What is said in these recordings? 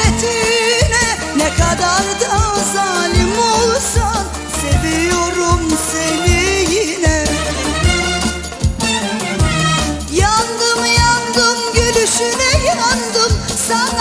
hasretine Ne kadar da zalim olsan Seviyorum seni yine. Yandım yandım gülüşüne yandım. Sana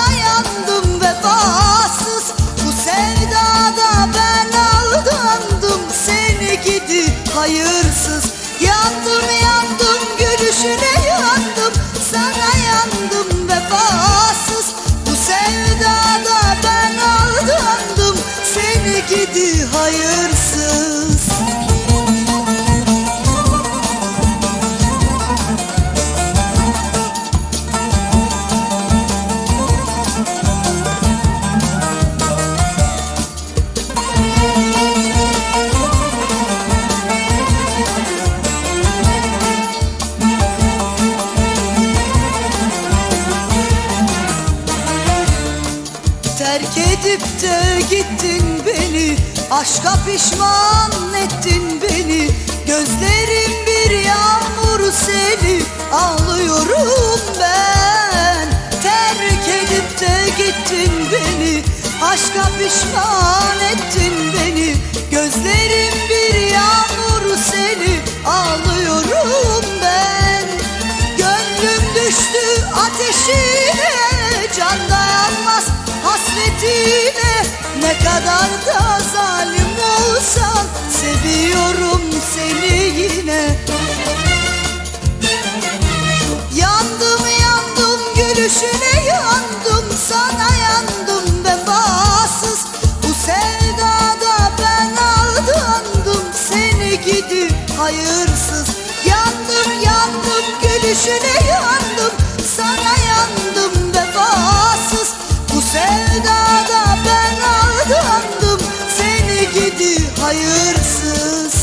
edip de gittin beni. Aşka pişman ettin beni. Gözlerim bir yağmur seli Ağlıyorum ben. Terk edip de gittin beni. Aşka pişman ettin beni. Gözlerim bir yağmur seli Ağlıyorum ben. Gönlüm düştü ateşine. Can dayanmaz hasretine Ne kadar da zalim olsan Seviyorum seni yine. Yandım yandım gülüşüne yandım Sana yandım vefasız. Bu sevdada ben aldandım Seni gidi hayırsız. Yandım yandım gülüşüne yandım Sana yandım hayırsız.